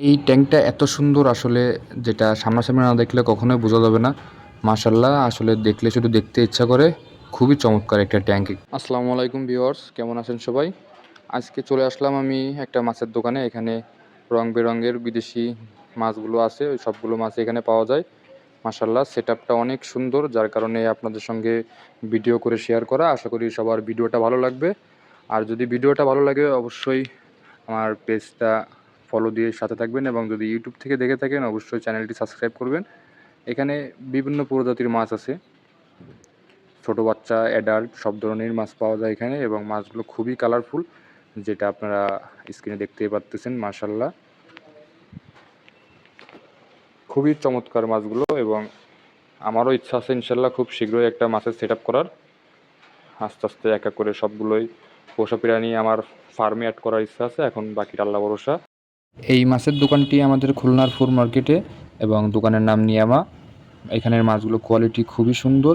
এই ট্যাঙ্কটা এত সুন্দর আসলে যেটা সামনাসামনি না দেখলে কখনোই বোঝা যাবে না। মাশাল্লাহ আসলে দেখলে শুধু দেখতে ইচ্ছা করে, খুবই চমৎকার একটা ট্যাঙ্ক। আসসালামু আলাইকুম ভিউয়ার্স, কেমন আছেন সবাই? আজকে চলে আসলাম আমি একটা মাছের দোকানে, এখানে রং বেরঙের বিদেশি মাছগুলো আছে, ওই সবগুলো মাছ এখানে পাওয়া যায়। মাশাল্লাহ সেট অনেক সুন্দর, যার কারণে আপনাদের সঙ্গে ভিডিও করে শেয়ার করা। আশা করি সবার ভিডিওটা ভালো লাগবে। আর যদি ভিডিওটা ভালো লাগে, অবশ্যই আমার পেজটা ফলো দিয়ে সাথে থাকবেন এবং যদি ইউটিউব থেকে দেখে থাকেন, অবশ্যই চ্যানেলটি সাবস্ক্রাইব করবেন। এখানে বিভিন্ন প্রজাতির মাছ আছে। ছোট বাচ্চা অ্যাডাল্ট সব ধরনের মাছ পাওয়া যায় এখানে এবং মাছগুলো খুবই কালারফুল যেটা আপনারা স্ক্রিনে দেখতেই পারতেছেন মার্শাল্লাহ খুবই চমৎকার মাছগুলো এবং আমারও ইচ্ছা আছে ইনশাল্লাহ খুব শীঘ্রই একটা মাছের সেট করার। আস্তে আস্তে এক এক করে সবগুলোই পোষা প্রাণী আমার ফার্মে অ্যাড করার ইচ্ছা আছে, এখন বাকিটা আল্লাহ ভরসা। এই মাছের দোকানটি আমাদের খুলনার ফুর মার্কেটে এবং দোকানের নাম নিয়ামা। এখানের মাছগুলো কোয়ালিটি খুবই সুন্দর।